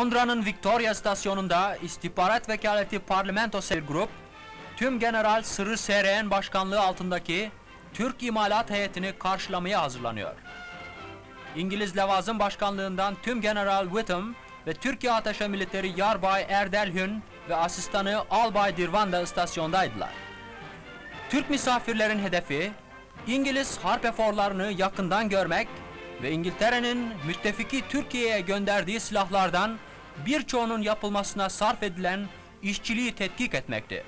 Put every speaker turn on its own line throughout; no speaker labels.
Londra'nın Victoria stasyonunda istihbarat vekaleti Parlamento Sel Grup, tüm General Sırrı SRN başkanlığı altındaki Türk imalat heyetini karşılamaya hazırlanıyor. İngiliz Levazım Başkanlığından tüm General Whitham ve Türkiye Ateşe Militeri Yarbay Erdel Hün ve asistanı Albay Dirvan da istasyondaydılar. Türk misafirlerin hedefi İngiliz harp eforlarını yakından görmek ve İngiltere'nin müttefiki Türkiye'ye gönderdiği silahlardan birçoğunun yapılmasına sarf edilen işçiliği tetkik etmekti.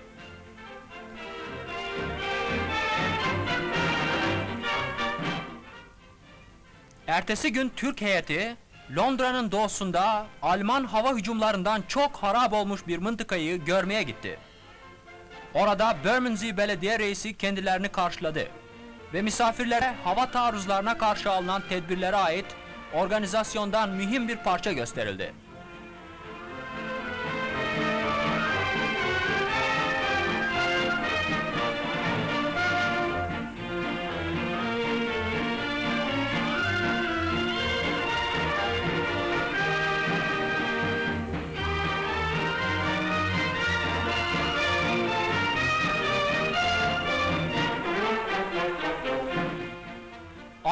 Ertesi gün Türk heyeti Londra'nın doğusunda Alman hava hücumlarından çok harap olmuş bir mıntıkayı görmeye gitti. Orada Bermondsey Belediye Reisi kendilerini karşıladı ve misafirlere hava taarruzlarına karşı alınan tedbirlere ait organizasyondan mühim bir parça gösterildi.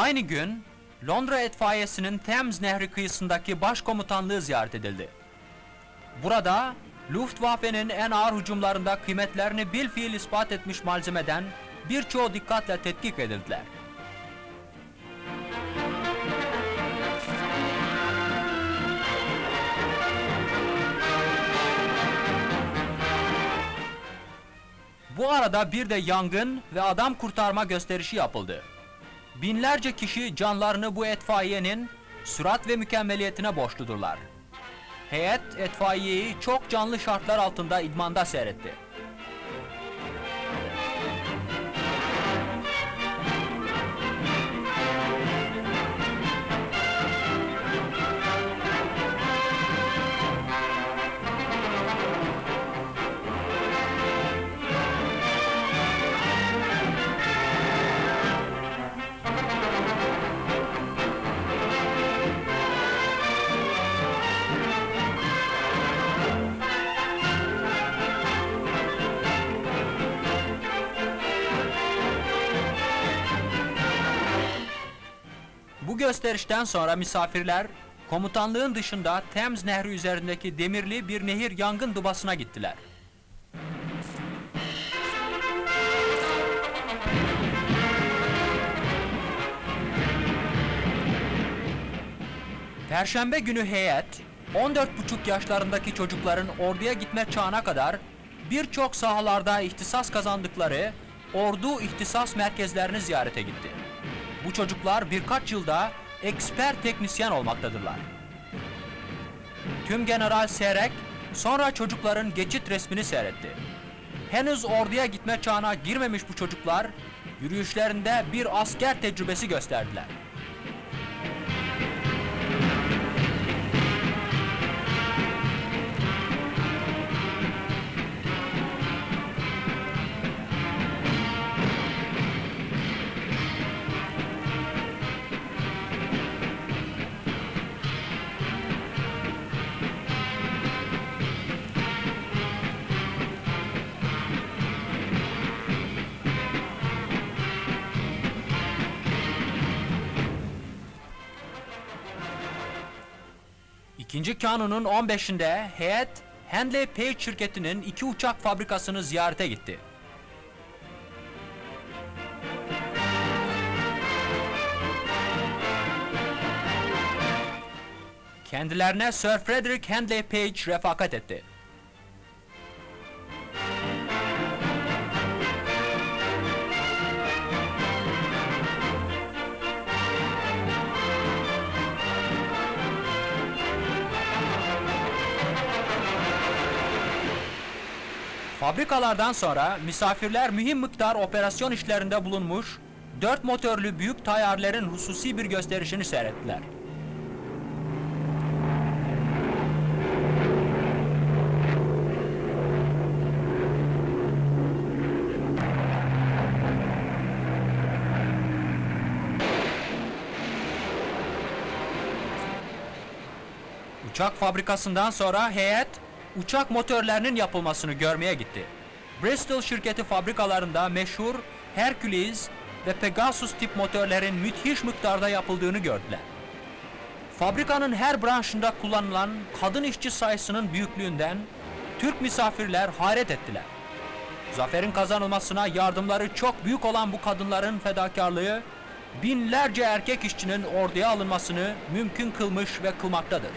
Aynı gün Londra itfaiyesinin Thames Nehri kıyısındaki başkomutanlığı ziyaret edildi. Burada Luftwaffe'nin en ağır hücumlarında kıymetlerini bil fiil ispat etmiş malzemeden birçoğu dikkatle tetkik edildiler. Bu arada bir de yangın ve adam kurtarma gösterişi yapıldı. Binlerce kişi canlarını bu etfaiyenin sürat ve mükemmeliyetine borçludurlar. Heyet etfaiyeyi çok canlı şartlar altında idmanda seyretti. Bu gösterişten sonra misafirler komutanlığın dışında Thames Nehri üzerindeki demirli bir nehir yangın dubasına gittiler. Perşembe günü heyet 14,5 yaşlarındaki çocukların orduya gitme çağına kadar birçok sahalarda ihtisas kazandıkları ordu ihtisas merkezlerini ziyarete gitti. Bu çocuklar birkaç yılda eksper teknisyen olmaktadırlar. Tüm General Serek sonra çocukların geçit resmini seyretti. Henüz orduya gitme çağına girmemiş bu çocuklar yürüyüşlerinde bir asker tecrübesi gösterdiler. İkinci kanunun 15'inde heyet Handley Page şirketinin iki uçak fabrikasını ziyarete gitti. Kendilerine Sir Frederick Handley Page refakat etti. Fabrikalardan sonra misafirler mühim miktar operasyon işlerinde bulunmuş, dört motorlu büyük tayyarelerin hususi bir gösterişini seyrettiler. Uçak fabrikasından sonra heyet uçak motorlarının yapılmasını görmeye gitti. Bristol şirketi fabrikalarında meşhur Hercules ve Pegasus tip motorların müthiş miktarda yapıldığını gördüler. Fabrikanın her branşında kullanılan kadın işçi sayısının büyüklüğünden Türk misafirler hayret ettiler. Zaferin kazanılmasına yardımları çok büyük olan bu kadınların fedakarlığı binlerce erkek işçinin orduya alınmasını mümkün kılmış ve kılmaktadır.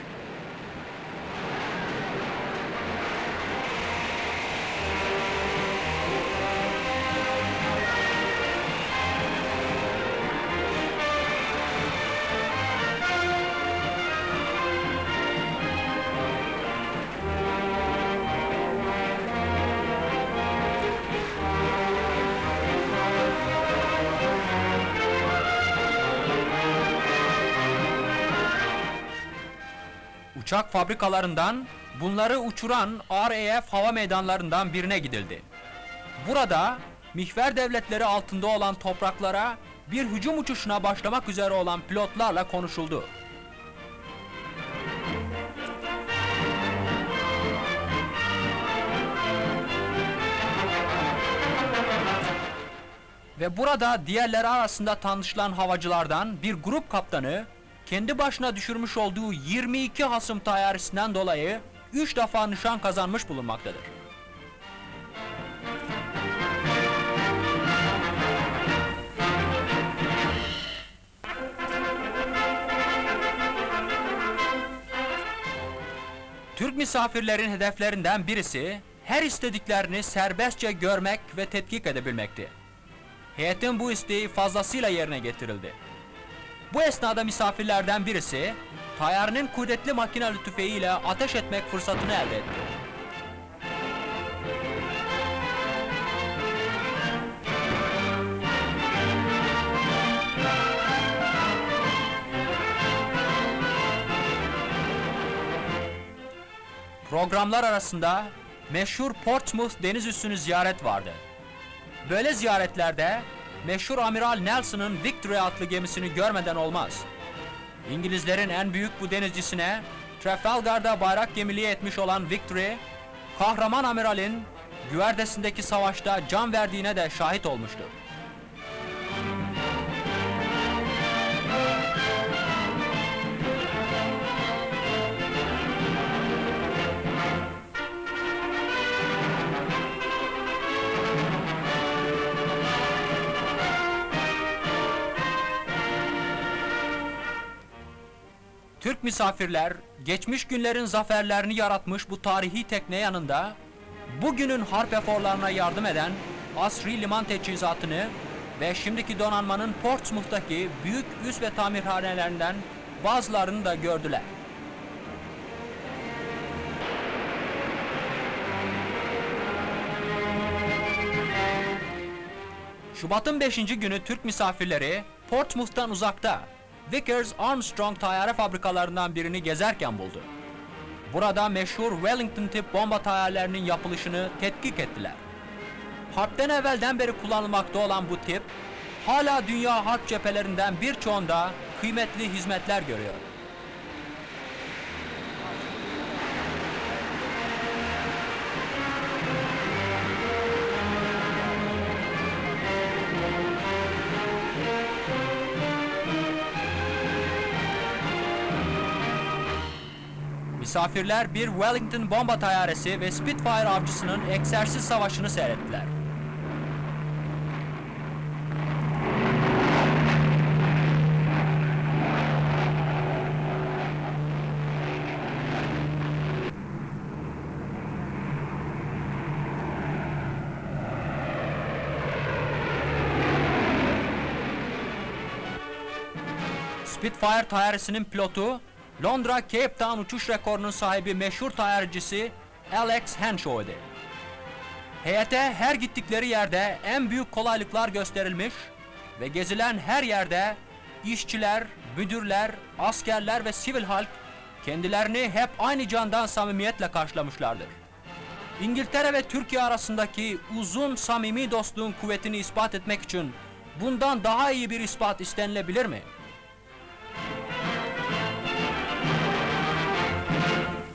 Uçak fabrikalarından bunları uçuran RAF hava meydanlarından birine gidildi. Burada mihver devletleri altında olan topraklara bir hücum uçuşuna başlamak üzere olan pilotlarla konuşuldu. Ve burada diğerleri arasında tanışılan havacılardan bir grup kaptanı kendi başına düşürmüş olduğu 22 hasım tayyaresinden dolayı 3 defa nişan kazanmış bulunmaktadır. Türk misafirlerin hedeflerinden birisi her istediklerini serbestçe görmek ve tetkik edebilmekti. Heyetin bu isteği fazlasıyla yerine getirildi. Bu esnada misafirlerden birisi tayyarının kudretli makinalı tüfeğiyle ateş etmek fırsatını elde etti. Programlar arasında meşhur Portsmouth deniz üssünü ziyaret vardı. Böyle ziyaretlerde meşhur Amiral Nelson'ın Victory adlı gemisini görmeden olmaz. İngilizlerin en büyük bu denizcisine Trafalgar'da bayrak gemiliği etmiş olan Victory, kahraman amiralin güverdesindeki savaşta can verdiğine de şahit olmuştur. Misafirler geçmiş günlerin zaferlerini yaratmış bu tarihi tekne yanında bugünün harp eforlarına yardım eden asri liman teçhizatını ve şimdiki donanmanın Portsmouth'taki büyük üs ve tamirhanelerinden bazılarını da gördüler. Şubat'ın 5. günü Türk misafirleri Portsmouth'tan uzakta Vickers Armstrong tayyare fabrikalarından birini gezerken buldu. Burada meşhur Wellington tip bomba tayyarlarının yapılışını tetkik ettiler. Harpten evvelden beri kullanılmakta olan bu tip, hala dünya harp cephelerinden birçoğunda kıymetli hizmetler görüyor. Misafirler bir Wellington bomba tayyaresi ve Spitfire avcısının egzersiz savaşını seyrettiler. Spitfire tayyaresinin pilotu Londra Cape Town uçuş rekorunun sahibi meşhur tayyarcısı Alex Henshaw idi. Heyete her gittikleri yerde en büyük kolaylıklar gösterilmiş ve gezilen her yerde işçiler, müdürler, askerler ve sivil halk kendilerini hep aynı candan samimiyetle karşılamışlardır. İngiltere ve Türkiye arasındaki uzun samimi dostluğun kuvvetini ispat etmek için bundan daha iyi bir ispat istenilebilir mi?